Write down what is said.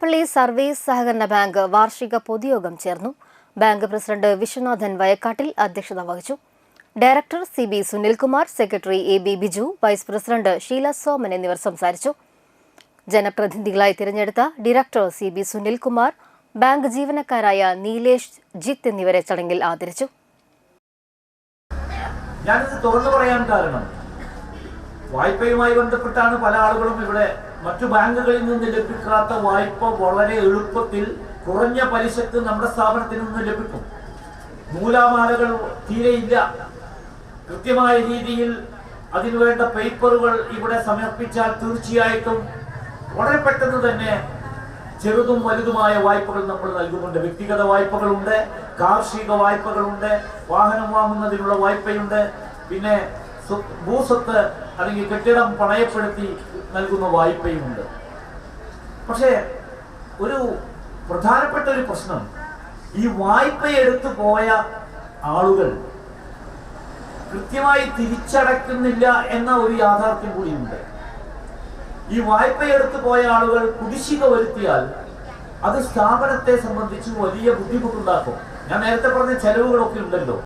പള്ളി സർവീസ് സഹകരണ ബാങ്ക് വാർഷിക പൊതുയോഗം ചേർന്നു. ബാങ്ക് പ്രസിഡന്റ് വിശ്വനാഥൻ വയക്കാട്ടിൽ അധ്യക്ഷത വഹിച്ചു. Director C B Sunilkumar secretary A B Biju vice president Sheela Soman എന്നിവർ സംസാരിച്ചു. ജനപ്രതിനിധികളായി തിരഞ്ഞെടുത്ത director C B Sunilkumar bank ജീവനക്കാരായ Neelesh Jith എന്നിവരെ ചടങ്ങിൽ ആദരിച്ചു. ഞാനിത് തുറന്നു പറയാൻ കാരണം വായ്പയുമായി ബന്ധപ്പെട്ടാണ് പല ആളുകളും ഇവിടെ മറ്റു ബാങ്കുകളിൽ നിന്ന് ലഭിക്കാത്ത വായ്പ വളരെ എളുപ്പത്തിൽ കുറഞ്ഞ പലിശക്ക് നമ്മുടെ സ്ഥാപനത്തിൽ നിന്ന് ലഭിക്കും. നൂലാമാലകൾ തീരെയില്ല കൃത്യമായ രീതിയിൽ അതിനുവേണ്ട പേപ്പറുകൾ ഇവിടെ സമർപ്പിച്ചാൽ തീർച്ചയായിട്ടും വളരെ പെട്ടെന്ന് തന്നെ ചെറുതും വലുതുമായ വായ്പകൾ നമ്മൾ നൽകുന്നുണ്ട്. വ്യക്തിഗത വായ്പകളുണ്ട് കാർഷിക വായ്പകളുണ്ട് വാഹനം വാങ്ങുന്നതിനുള്ള വായ്പയുണ്ട്. പിന്നെ ഭൂസ്വത്ത് അല്ലെങ്കിൽ കെട്ടിടം പണയപ്പെടുത്തി നൽകുന്ന വായ്പയുമുണ്ട്. പക്ഷേ ഒരു പ്രധാനപ്പെട്ട ഒരു പ്രശ്നം ഈ വായ്പ എടുത്തു പോയ ആളുകൾ കൃത്യമായി തിരിച്ചടയ്ക്കുന്നില്ല എന്ന ഒരു യാഥാർത്ഥ്യം കൂടിയുണ്ട്. ഈ വായ്പ എടുത്തു പോയ ആളുകൾ കുടിശ്ശിക വരുത്തിയാൽ അത് സ്ഥാപനത്തെ സംബന്ധിച്ച് വലിയ ബുദ്ധിമുട്ടുണ്ടാക്കും. ഞാൻ നേരത്തെ പറഞ്ഞ ചെലവുകളൊക്കെ ഉണ്ടല്ലോ.